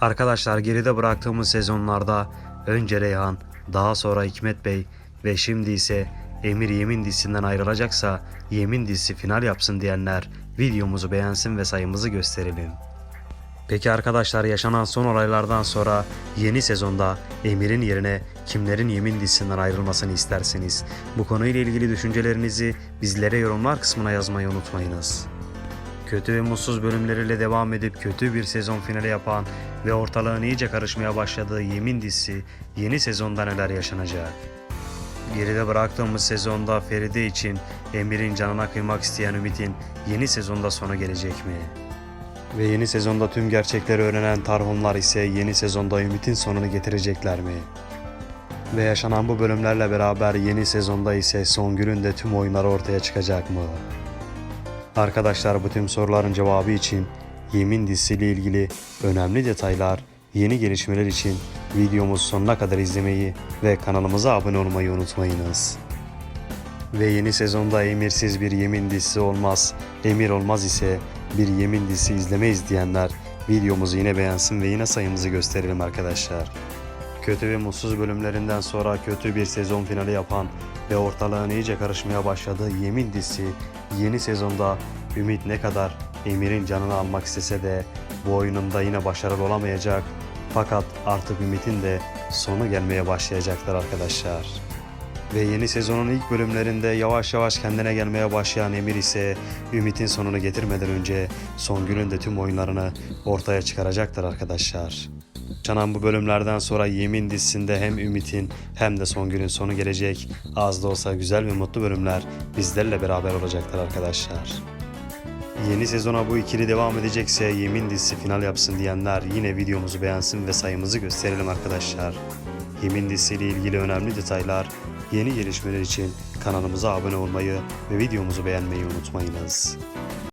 Arkadaşlar geride bıraktığımız sezonlarda önce Reyhan, daha sonra Hikmet Bey ve şimdi ise Emir Yemin dizisinden ayrılacaksa Yemin dizisi final yapsın diyenler videomuzu beğensin ve sayımızı gösterelim. Peki arkadaşlar yaşanan son olaylardan sonra yeni sezonda Emir'in yerine kimlerin Yemin dizisinden ayrılmasını isterseniz bu konuyla ilgili düşüncelerinizi bizlere yorumlar kısmına yazmayı unutmayınız. Kötü ve mutsuz bölümleriyle devam edip kötü bir sezon finali yapan ve ortalığın iyice karışmaya başladığı Yemin dizisi yeni sezonda neler yaşanacak? Geride bıraktığımız sezonda Feride için Emir'in canına kıymak isteyen Ümit'in yeni sezonda sonu gelecek mi? Ve yeni sezonda tüm gerçekleri öğrenen Tarhunlar ise yeni sezonda Ümit'in sonunu getirecekler mi? Ve yaşanan bu bölümlerle beraber yeni sezonda ise Songül'ün de tüm oyunları ortaya çıkacak mı? Arkadaşlar bu tüm soruların cevabı için Yemin dizisiyle ilgili önemli detaylar, yeni gelişmeler için videomuz sonuna kadar izlemeyi ve kanalımıza abone olmayı unutmayınız. Ve yeni sezonda emirsiz bir yemin dizisi olmaz. Emir olmaz ise bir yemin dizisi izlemeyiz diyenler videomuzu yine beğensin ve yine sayımızı gösterelim arkadaşlar. Kötü ve mutsuz bölümlerinden sonra kötü bir sezon finali yapan ve ortalığın iyice karışmaya başladığı Yemin dizisi yeni sezonda Ümit ne kadar Emir'in canını almak istese de bu oyununda yine başarılı olamayacak. Fakat artık Ümit'in de sonu gelmeye başlayacaklar arkadaşlar. Ve yeni sezonun ilk bölümlerinde yavaş yavaş kendine gelmeye başlayan Emir ise Ümit'in sonunu getirmeden önce Songül'ün de tüm oyunlarını ortaya çıkaracaktır arkadaşlar. Yaşanan bu bölümlerden sonra Yemin dizisinde hem Ümit'in hem de Songül'ün sonu gelecek. Az da olsa güzel ve mutlu bölümler bizlerle beraber olacaktır arkadaşlar. Yeni sezona bu ikili devam edecekse Yemin dizisi final yapsın diyenler yine videomuzu beğensin ve sayımızı gösterelim arkadaşlar. Yemin dizisiyle ilgili önemli detaylar, yeni gelişmeler için kanalımıza abone olmayı ve videomuzu beğenmeyi unutmayınız.